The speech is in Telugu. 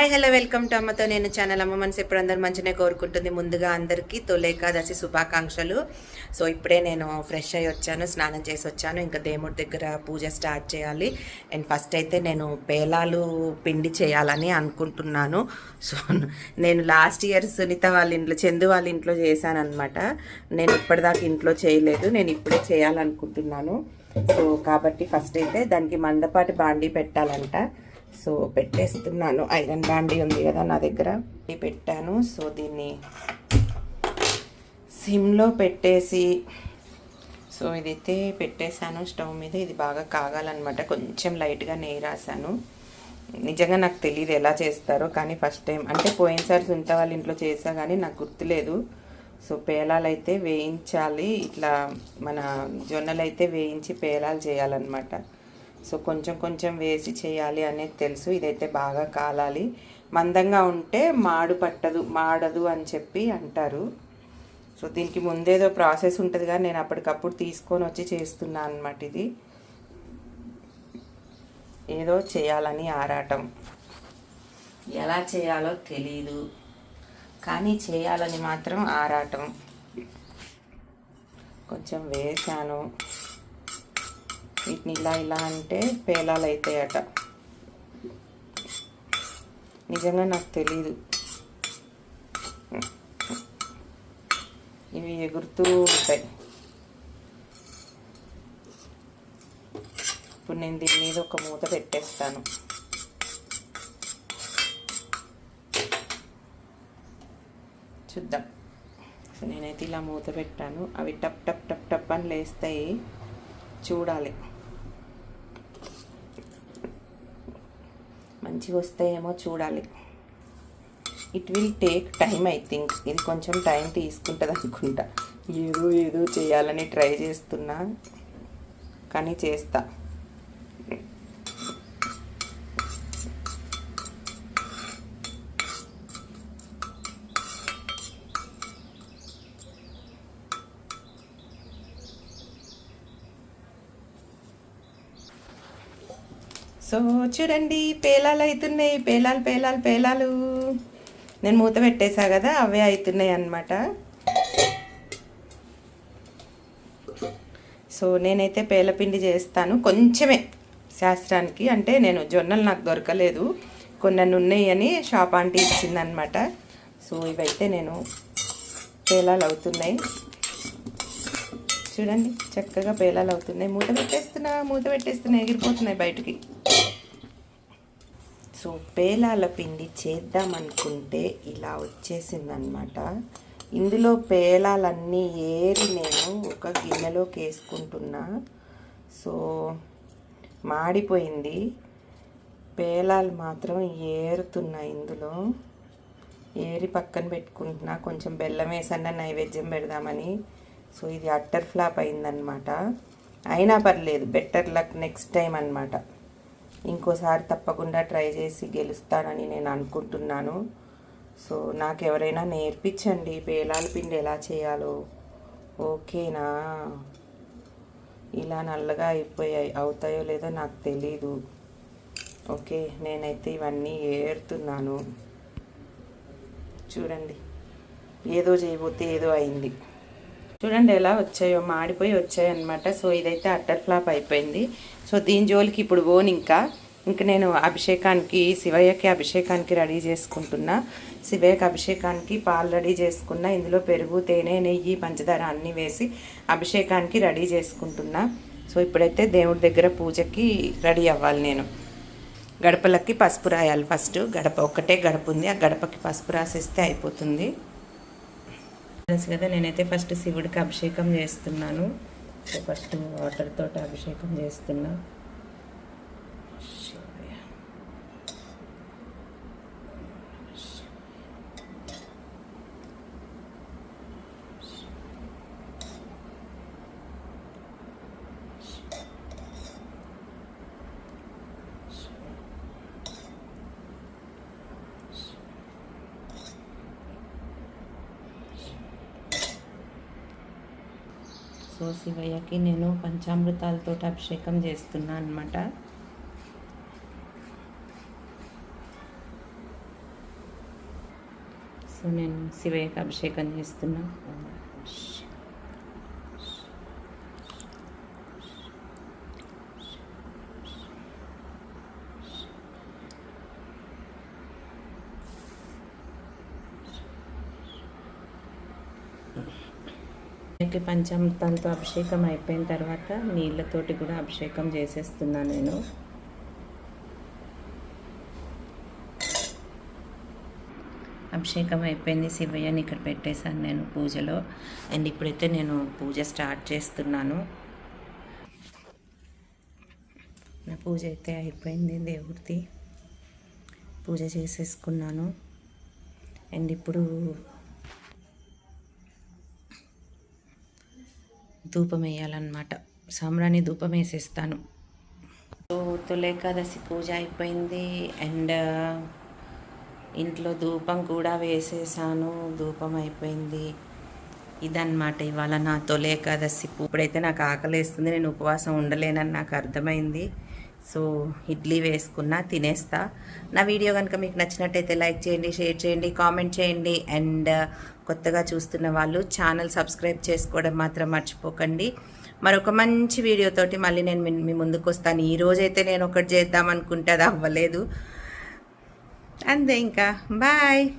హాయ్ హలో వెల్కమ్ టు అమ్మతో నేను ఛానల్ అమ్మ మనసు ఎప్పుడు అందరు మంచినే కోరుకుంటుంది. ముందుగా అందరికీ తొలేకాదశి శుభాకాంక్షలు. సో ఇప్పుడే నేను ఫ్రెష్ అయ్యి వచ్చాను స్నానం చేసి వచ్చాను. ఇంకా దేవుడి దగ్గర పూజ స్టార్ట్ చేయాలి. అండ్ ఫస్ట్ అయితే నేను పేలాలు పిండి చేయాలని అనుకుంటున్నాను. సో నేను లాస్ట్ ఇయర్ సునీత వాళ్ళ ఇంట్లో చందు వాళ్ళ ఇంట్లో చేశాను అనమాట నేను ఇప్పటిదాకా ఇంట్లో చేయలేదు నేను ఇప్పుడే చేయాలనుకుంటున్నాను. సో కాబట్టి ఫస్ట్ అయితే దానికి మందపాటి బాండీ పెట్టాలంట. సో పెట్టేస్తున్నాను. ఐరన్ బాండీ ఉంది కదా నా దగ్గర. పెట్టాను. సో దీన్ని సిమ్లో పెట్టేసి సో ఇదైతే పెట్టేశాను. స్టవ్ మీద ఇది బాగా కాగాలన్నమాట. కొంచెం లైట్గా నెయ్యి రాశాను. నిజంగా నాకు తెలియదు ఎలా చేస్తారో కానీ ఫస్ట్ టైం. అంటే పోయినసారి సుంత వాళ్ళ ఇంట్లో చేసా కానీ నాకు గుర్తులేదు. సో పేలాలు అయితే వేయించాలి. ఇట్లా మన జొన్నలు అయితే వేయించి పేలాలు చేయాలన్నమాట. సో కొంచెం కొంచెం వేసి చేయాలి అనేది తెలుసు. ఇదైతే బాగా కాలాలి. మందంగా ఉంటే మాడు పట్టదు మాడదు అని చెప్పి అంటారు. సో దీనికి ముందేదో ప్రాసెస్ ఉంటుంది కానీ నేను అప్పటికప్పుడు తీసుకొని వచ్చి చేస్తున్నాను అనమాట ఇది. ఏదో చేయాలని ఆరాటం. ఎలా చేయాలో తెలీదు. కానీ చేయాలని మాత్రం ఆరాటం. కొంచెం వేసాను వీటిని ఇలా ఇలా అంటే పేలాలు అవుతాయట నిజంగా నాకు తెలీదు. ఇవి ఎగురుతూ ఉంటాయి. ఇప్పుడు నేను దీని మీద ఒక మూత పెట్టేస్తాను. చూద్దాం. సో నేనైతే ఇలా మూత పెట్టాను. అవి టప్ టప్ టప్ టప్ అని లేస్తాయి. చూడాలి. మంచిగా వస్తాయేమో చూడాలి. It will take time I think ఇది కొంచెం టైం తీసుకుంటుంది అనుకుంటా. ఏదో ఏదో చేయాలని ట్రై చేస్తున్నా. కానీ చేస్తా. సో చూడండి పేలాలు అవుతున్నాయి పేలాలు పేలాలు పేలాలు. నేను మూత పెట్టేశా కదా అవే అవుతున్నాయి అన్నమాట. సో నేనైతే పేలపిండి చేస్తాను. కొంచెమే శాస్త్రానికి అంటే నేను జొన్నలు నాకు దొరకలేదు. కొన్ని ఉన్నాయి అని షాప్ ఆంటీ ఇచ్చిందనమాట సో ఇవైతే నేను పేలాలు అవుతున్నాయి. చూడండి చక్కగా పేలాలు అవుతున్నాయి. మూత పెట్టేస్తున్నా మూత పెట్టేస్తున్నా ఎగిరిపోతున్నాయి బయటికి. సో పేలాల పిండి చేద్దామనుకుంటే ఇలా వచ్చేసిందనమాట ఇందులో పేలాలన్నీ ఏరి నేను ఒక గిన్నెలోకి వేసుకుంటున్నా సో మాడిపోయింది. పేలాలు మాత్రం ఏరుతున్నాయి ఇందులో. ఏరి పక్కన పెట్టుకుంటున్నా. కొంచెం బెల్లం వేసన్నా నైవేద్యం పెడదామని. సో ఇది అట్టర్ ఫ్లాప్ అయిందనమాట అయినా పర్లేదు బెటర్ లక్ నెక్స్ట్ టైం అనమాట ఇంకోసారి తప్పకుండా ట్రై చేసి గెలుస్తానని నేను అనుకుంటున్నాను. సో నాకు ఎవరైనా నేర్పించండి. పేలాల పిండి ఎలా చేయాలో. ఓకేనా? ఇలా నల్లగా అయిపోయాయి. అవుతాయో లేదో నాకు తెలీదు. ఓకే నేనైతే ఇవన్నీ ఏరుతున్నాను. చూడండి. ఏదో చేయబోతే ఏదో అయింది. చూడండి ఎలా వచ్చాయో మాడిపోయి వచ్చాయి అనమాట సో ఇదైతే అట్టర్ ఫ్లాప్ అయిపోయింది. సో దీని జోలికి ఇప్పుడు ఓన్ ఇంకా ఇంకా నేను అభిషేకానికి శివయ్యకి అభిషేకానికి రెడీ చేసుకుంటున్నా. శివయ్యకి అభిషేకానికి పాలు రెడీ చేసుకున్నా. ఇందులో పెరుగు తేనె నెయ్యి పంచదార అన్నీ వేసి అభిషేకానికి రెడీ చేసుకుంటున్నా. సో ఇప్పుడైతే దేవుడి దగ్గర పూజకి రెడీ అవ్వాలి నేను. గడపలకి పసుపు రాయాలి ఫస్ట్. గడప ఒకటే గడప ఉంది. ఆ గడపకి పసుపు రాసేస్తే అయిపోతుంది. తెలుసు కదా నేనైతే ఫస్ట్ శివుడికి అభిషేకం చేస్తున్నాను. ఫస్ట్ వాటర్ తోటి అభిషేకం చేస్తున్నా. సో శివయ్యకి నేను పంచామృతాలతో అభిషేకం చేస్తున్నా అనమాట సో నేను శివయ్యకి అభిషేకం చేస్తున్నా. శివయ్యకి పంచామృతాలతో అభిషేకం అయిపోయిన తర్వాత నీళ్ళతోటి కూడా అభిషేకం చేసేస్తున్నాను నేను. అభిషేకం అయిపోయింది. శివయ్యని ఇక్కడ పెట్టేశాను నేను పూజలో. అండ్ ఇప్పుడైతే నేను పూజ స్టార్ట్ చేస్తున్నాను. నా పూజ అయితే అయిపోయింది దేవుడిది. పూజ చేసేసుకున్నాను. అండ్ ఇప్పుడు ధూపం వేయాలన్నమాట సాంబ్రాణి ధూపం వేసేస్తాను తులేకాదశి తొలి ఏకాదశి పూజ అయిపోయింది. అండ్ ఇంట్లో ధూపం కూడా వేసేసాను. ధూపం అయిపోయింది. ఇదన్నమాట ఇవాళ నా తొలేకాదశి. పూ- ఇప్పుడైతే నాకు ఆకలి వేస్తుంది నేను ఉపవాసం ఉండలేనని నాకు అర్థమైంది. సో ఇడ్లీ వేసుకున్నా తినేస్తా. నా వీడియో కనుక మీకు నచ్చినట్టయితే లైక్ చేయండి షేర్ చేయండి కామెంట్ చేయండి. అండ్ uh, కొత్తగా చూస్తున్న వాళ్ళు ఛానల్ సబ్స్క్రైబ్ చేసుకోవడం మాత్రం మర్చిపోకండి. మరొక మంచి వీడియోతోటి మళ్ళీ నేను మీ- ముందుకు వస్తాను. ఈరోజైతే నేను ఒకటి చేద్దామనుకుంటే అది అవ్వలేదు. అంతే ఇంకా. బాయ్.